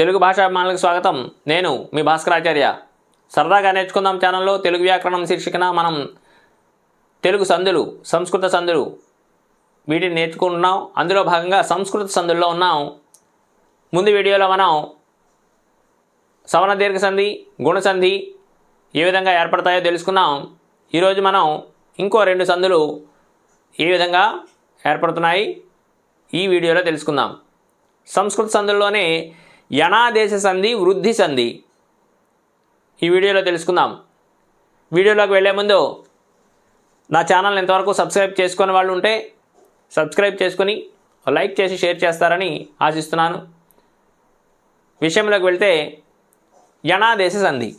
తెలుగు భాషాభిమానులకు స్వాగతం. నేను మీ భాస్కరాచార్య సరదాగా నేర్చుకుందాం ఛానల్లో తెలుగు వ్యాకరణం శీర్షికన మనం తెలుగు సందులు సంస్కృత సందులు వీటిని నేర్చుకుంటున్నాం. అందులో భాగంగా సంస్కృత సందుల్లో ఉన్నాం. ముందు వీడియోలో మనం సవన దీర్ఘ సంధి గుణ సంధి ఏ విధంగా ఏర్పడతాయో తెలుసుకున్నాం. ఈరోజు మనం ఇంకో రెండు సందులు ఏ విధంగా ఏర్పడుతున్నాయి ఈ వీడియోలో తెలుసుకుందాం. సంస్కృత సందుల్లోనే యణాదేశ సంధి వృద్ధి సంధి. ఈ వీడియోలో తెలుసుకుందాం. వీడియోలోకి వెళ్ళే ముందు నా ఛానల్ ఇంతవరకు సబ్స్క్రైబ్ చేసుకునే వాళ్ళు ఉంటే సబ్స్క్రైబ్ చేసుకుని లైక్ చేసి షేర్ చేస్తారని ఆశిస్తున్నాను. విషయంలోకి వెళ్తే యణాదేశ సంధి.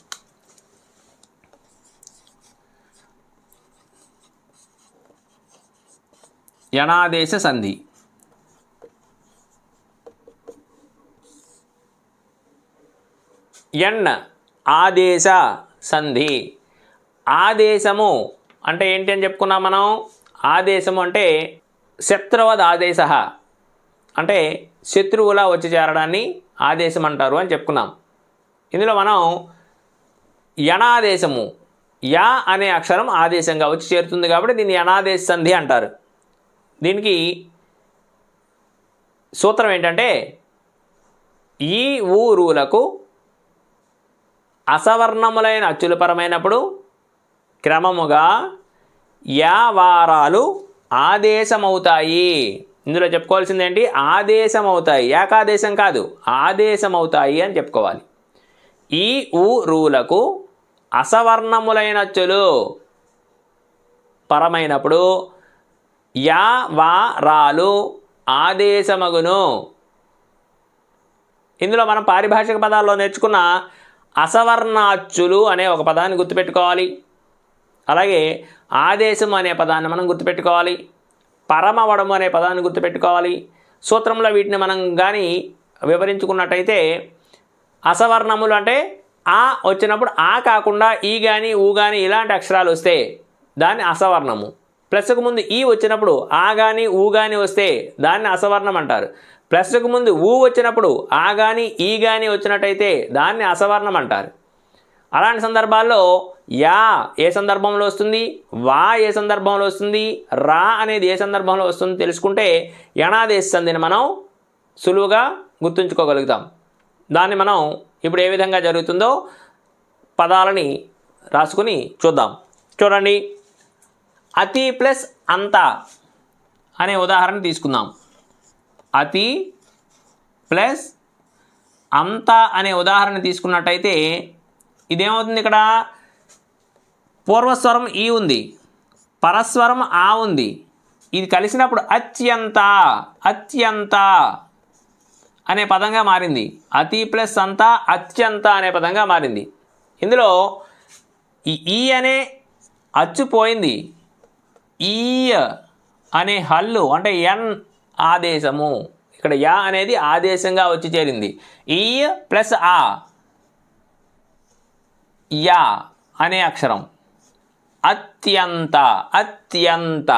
యణాదేశ సంధి. ఎన్ ఆదేశ సంధి. ఆదేశము అంటే ఏంటి అని చెప్పుకున్నాం మనం? ఆదేశము అంటే శత్రువద్ ఆదేశ. అంటే శత్రువులా వచ్చి చేరడాన్ని ఆదేశం అంటారు అని చెప్పుకున్నాం. ఇందులో మనం యణాదేశము యా అనే అక్షరం ఆదేశంగా వచ్చి చేరుతుంది కాబట్టి దీన్ని యణాదేశ సంధి అంటారు. దీనికి సూత్రం ఏంటంటే ఈ ఊరులకు అసవర్ణములైన అచ్చులు పరమైనప్పుడు క్రమముగా యావారాలు ఆదేశమవుతాయి. ఇందులో చెప్పుకోవాల్సింది ఏంటి ఆదేశమవుతాయి. ఏకాదేశం కాదు ఆదేశమవుతాయి అని చెప్పుకోవాలి. ఈ ఊ రూలకు అసవర్ణములైన అచ్చులు పరమైనప్పుడు యా వా రాలు ఆదేశమగును. ఇందులో మనం పారిభాషిక పదాల్లో నేర్చుకున్న అసవర్ణాచ్యులు అనే ఒక పదాన్ని గుర్తుపెట్టుకోవాలి. అలాగే ఆదేశం అనే పదాన్ని మనం గుర్తుపెట్టుకోవాలి. పరమవడము అనే పదాన్ని గుర్తుపెట్టుకోవాలి. సూత్రంలో వీటిని మనం కానీ వివరించుకున్నట్టయితే అసవర్ణములు అంటే ఆ వచ్చినప్పుడు ఆ కాకుండా ఈ కానీ ఊ కానీ ఇలాంటి అక్షరాలు వస్తే దాన్ని అసవర్ణము. ప్లస్కు ముందు ఈ వచ్చినప్పుడు ఆ కానీ ఊ కానీ వస్తే దాన్ని అసవర్ణం అంటారు. ప్లస్కు ముందు ఊ వచ్చినప్పుడు ఆ కానీ ఈ కానీ వచ్చినట్టయితే దాన్ని అసవర్ణం అంటారు. అలాంటి సందర్భాల్లో యా ఏ సందర్భంలో వస్తుంది? వా ఏ సందర్భంలో వస్తుంది? రా అనేది ఏ సందర్భంలో వస్తుంది తెలుసుకుంటే యణాదేశ సంధిని మనం సులువుగా గుర్తుంచుకోగలుగుతాం. దాన్ని మనం ఇప్పుడు ఏ విధంగా జరుగుతుందో పదాలని రాసుకుని చూద్దాం. చూడండి. అతి ప్లస్ అంత అనే ఉదాహరణ తీసుకుందాం. అతి ప్లస్ అంత అనే ఉదాహరణ తీసుకున్నట్టయితే ఇదేమవుతుంది ఇక్కడ? పూర్వస్వరం ఈ ఉంది. పరస్వరం ఆ ఉంది. ఇది కలిసినప్పుడు అత్యంత అత్యంత అనే పదంగా మారింది. అతి ప్లస్ అంత అత్యంత అనే పదంగా మారింది. ఇందులో ఈ ఈ అనే అచ్చు పోయింది. ఈ అనే హల్లు అంటే ఎన్ ఆదేశము. ఇక్కడ యా అనేది ఆదేశంగా వచ్చి చేరింది. ఈ ప్లస్ ఆ. యా అనే అక్షరం. అత్యంత అత్యంత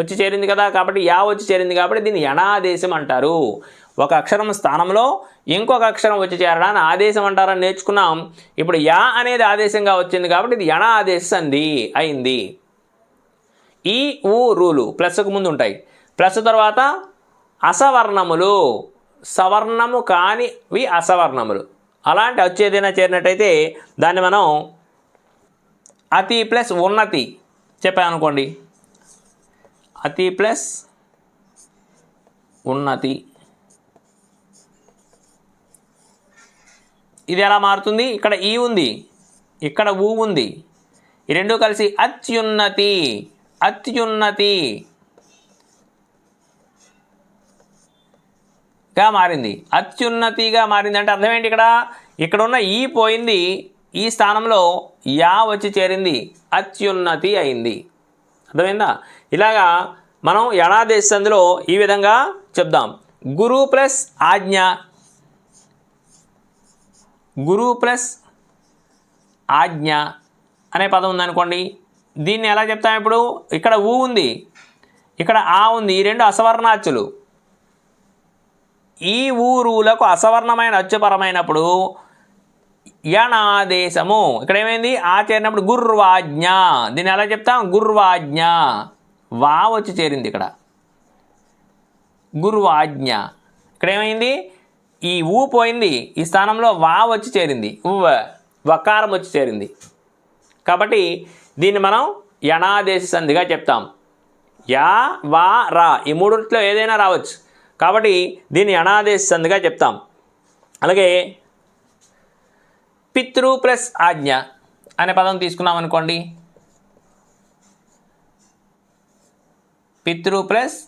వచ్చి చేరింది కదా కాబట్టి యా వచ్చి చేరింది కాబట్టి దీన్ని యణాదేశం అంటారు. ఒక అక్షరం స్థానంలో ఇంకొక అక్షరం వచ్చి చేరడాన్ని ఆదేశం అంటారని నేర్చుకున్నాం. ఇప్పుడు యా అనేది ఆదేశంగా వచ్చింది కాబట్టి ఇది యణ ఆదేశ సంధి అయింది. ఈ ఊ రూలు ప్లస్కు ముందు ఉంటాయి. ప్లస్ తర్వాత అసవర్ణములు. సవర్ణము కానివి అసవర్ణములు. అలాంటి వచ్చేదైనా చేరినట్టయితే దాన్ని మనం అతి ప్లస్ ఉన్నతి చెప్పామనుకోండి. అతి ప్లస్ ఉన్నతి. ఇది ఎలా మారుతుంది? ఇక్కడ ఈ ఉంది. ఇక్కడ ఊ ఉంది. ఈ రెండు కలిసి అత్యున్నతి. అత్యున్నతి. గా మారింది. అత్యున్నతిగా మారింది అంటే అర్థం ఏంటి ఇక్కడ? ఇక్కడ ఉన్న ఈ పోయింది ఈ స్థానంలో యా వచ్చి చేరింది అత్యున్నతి అయింది. అర్థమైందా? ఇలాగా మనం యణాదేశ సంధిలో ఈ విధంగా చెప్దాం. గురు ప్లస్ ఆజ్ఞ. గురు ప్లస్ ఆజ్ఞ అనే పదం ఉందనుకోండి. దీన్ని ఎలా చెప్తాం ఇప్పుడు? ఇక్కడ ఊ ఉంది. ఇక్కడ ఆ ఉంది. ఈ రెండు అసవర్ణాచులు ఈ ఊరులకు అసవర్ణమైన అచ్చుపరమైనప్పుడు యణాదేశము. ఇక్కడ ఏమైంది ఆ చేరినప్పుడు గుర్వాజ్ఞ. దీన్ని ఎలా చెప్తాం? గుర్వాజ్ఞ. వా వచ్చి చేరింది ఇక్కడ. గుర్వాజ్ఞ. ఇక్కడ ఏమైంది ఈ ఊ పోయింది. ఈ స్థానంలో వా వచ్చి చేరింది. ఉవ్వ వకారం వచ్చి చేరింది. కాబట్టి దీన్ని మనం యణాదేశ సంధిగా చెప్తాం. యా వా రా. ఈ మూడుట్లో ఏదైనా రావచ్చు. కాబట్టి దీన్ని యణాదేశ సంధిగా చెప్తాం. అలాగే పితృ ప్లస్ ఆజ్ఞ అనే పదం తీసుకున్నాం అనుకోండి. పితృ ప్లస్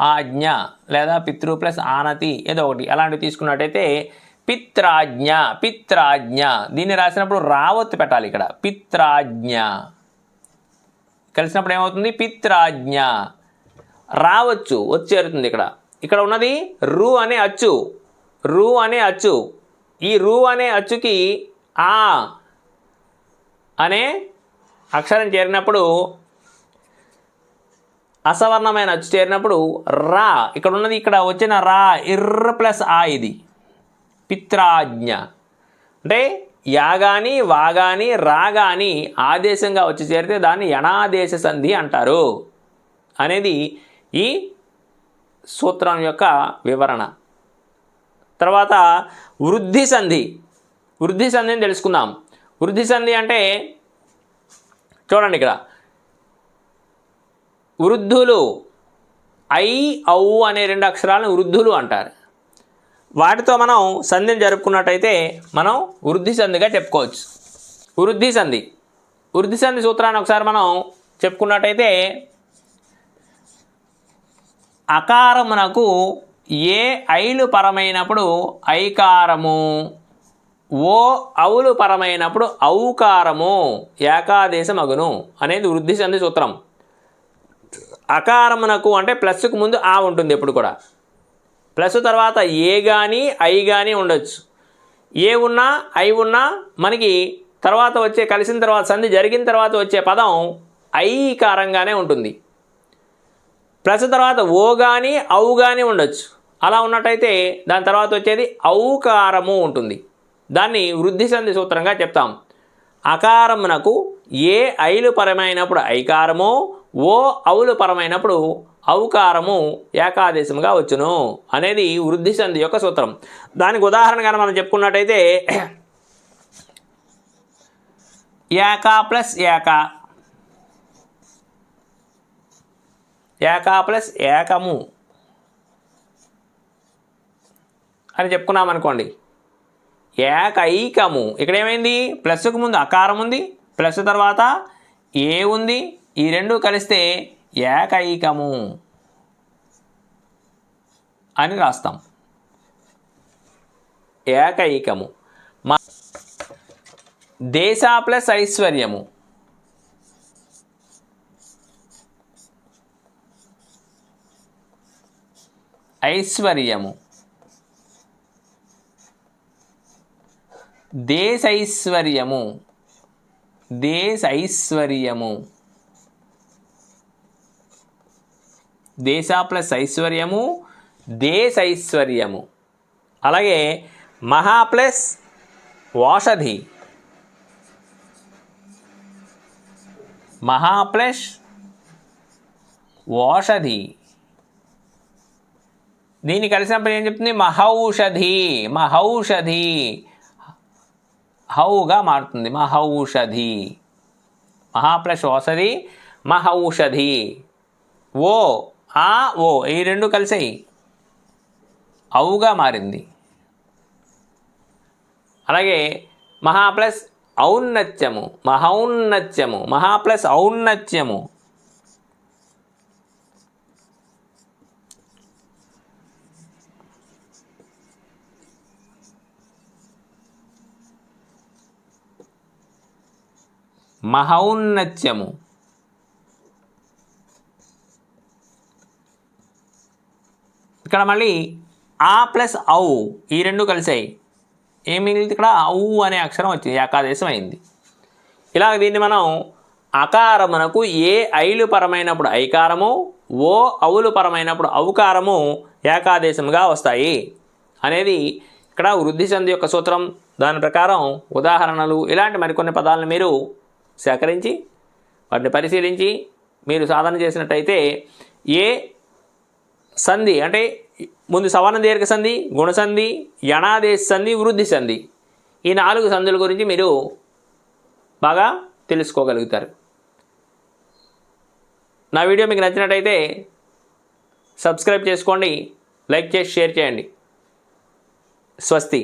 ఆజ్ఞ లేదా పితృ ప్లస్ ఆనతి ఏదో ఒకటి. అలాంటివి తీసుకున్నట్టయితే పిత్రాజ్ఞ పిత్రాజ్ఞ. దీన్ని రాసినప్పుడు రావత్తు పెట్టాలి ఇక్కడ. పిత్రాజ్ఞ. కలిసినప్పుడు ఏమవుతుంది? పిత్రాజ్ఞ. రావచ్చు. వచ్చేరుతుంది ఇక్కడ. ఇక్కడ ఉన్నది రు అనే అచ్చు. రు అనే అచ్చు. ఈ రు అనే అచ్చుకి ఆ అనే అక్షరం చేరినప్పుడు అసవర్ణమైన అచ్చు చేరినప్పుడు రా. ఇక్కడ ఉన్నది ఇక్కడ వచ్చిన రా ఇర్ర ప్లస్ ఆ ఇది. పిత్రాజ్ఞ. అంటే యాగాని వాగాని రాగాని ఆదేశంగా వచ్చి చేరితే దాన్ని యణాదేశ సంధి అంటారు. అనేది ఈ సూత్రం యొక్క వివరణ. తర్వాత వృద్ధి సంధి. వృద్ధి సంధిని తెలుసుకుందాం. వృద్ధి సంధి అంటే చూడండి ఇక్కడ. వృద్ధులు ఐ ఔ అనే రెండు అక్షరాలను వృద్ధులు అంటారు. వాటితో మనం సంధిని జరుపుకున్నట్టయితే మనం వృద్ధి సంధిగా చెప్పుకోవచ్చు. వృద్ధి సంధి. వృద్ధి సంధి సూత్రాన్ని ఒకసారి మనం చెప్పుకున్నట్టయితే అకారమునకు ఏ ఐలు పరమైనప్పుడు ఐకారము? ఓ ఔలు పరమైనప్పుడు ఔకారము ఏకాదేశమగును అనేది వృద్ధి సంధి సూత్రం. అకారమునకు అంటే ప్లస్కు ముందు ఆ ఉంటుంది ఎప్పుడు కూడా. ప్లస్ తర్వాత ఏ కానీ ఐ కానీ ఉండొచ్చు. ఏ ఉన్నా ఐ ఉన్నా మనకి తర్వాత వచ్చే కలిసిన తర్వాత సంధి జరిగిన తర్వాత వచ్చే పదం ఐకారంగానే ఉంటుంది. ప్లస్ తర్వాత ఓ కానీ ఔ కానీ ఉండొచ్చు. అలా ఉన్నట్టయితే దాని తర్వాత వచ్చేది ఔకారము ఉంటుంది. దాన్ని వృద్ధి సంధి సూత్రంగా చెప్తాం. అకారమునకు ఏ ఐలు పరమైనప్పుడు ఐకారము ఓ అవులు పరమైనప్పుడు ఔకారము ఏకాదేశముగా వచ్చును అనేది వృద్ధి సంధి యొక్క సూత్రం. దానికి ఉదాహరణగా మనం చెప్పుకున్నట్టయితే ఏకా ప్లస్ ఏకా ఏకా ప్లస్ ఏకము అని చెప్పుకున్నాం అనుకోండి. ఏకైకము. ఇక్కడ ఏమైంది? ప్లస్కు ముందు అకారం ఉంది. ప్లస్ తర్వాత ఏ ఉంది? ఈ రెండు కలిస్తే ఏకైకము అని రాస్తాం. ఏకైకము. మా దేశ ప్లస్ ఐశ్వర్యము. ఐశ్వర్యము. దేశైశ్వర్యము. దేశైశ్వర్యము. దేశ ప్లస్ ఐశ్వర్యము దేశైశ్వర్యము. అలాగే మహా ప్లస్ ఓషధి మహా ప్లస్ ఓషధి దీన్ని కలిసినప్పుడు ఏం చెప్తుంది? మహౌషధి మహౌషధి. హౌగా మారుతుంది. మహౌషధి. మహా ప్లస్ ఔషధి మహౌషధి. ఓ ఆ ఓ ఈ రెండు కలిసాయి. ఔగా మారింది. అలాగే మహా ప్లస్ ఔన్నత్యము మహౌన్నత్యము మహా ప్లస్ ఔన్నత్యము. మహౌన్నత్యము. ఇక్కడ మళ్ళీ ఆ ప్లస్ ఔ ఈ రెండు కలిసాయి. ఏం మిగిలింది ఇక్కడ? ఔ అనే అక్షరం వచ్చింది. ఏకాదేశం అయింది ఇలా దీన్ని మనం అకారమునకు ఏ ఐలు పరమైనప్పుడు ఐకారము ఓ అవులు పరమైనప్పుడు ఔకారము ఏకాదేశముగా వస్తాయి అనేది ఇక్కడ వృద్ధి సంధి యొక్క సూత్రం. దాని ప్రకారం ఉదాహరణలు ఇలాంటి మరికొన్ని పదాలను మీరు సేకరించి వాటిని పరిశీలించి మీరు సాధన చేసినట్టయితే ఏ సంధి అంటే ముందు సవర్ణ దీర్ఘ సంధి గుణసంధి యణాదేశ సంధి వృద్ధి సంధి ఈ నాలుగు సంధుల గురించి మీరు బాగా తెలుసుకోగలుగుతారు. నా వీడియో మీకు నచ్చినట్టయితే సబ్స్క్రైబ్ చేసుకోండి లైక్ చేసి షేర్ చేయండి. స్వస్తి.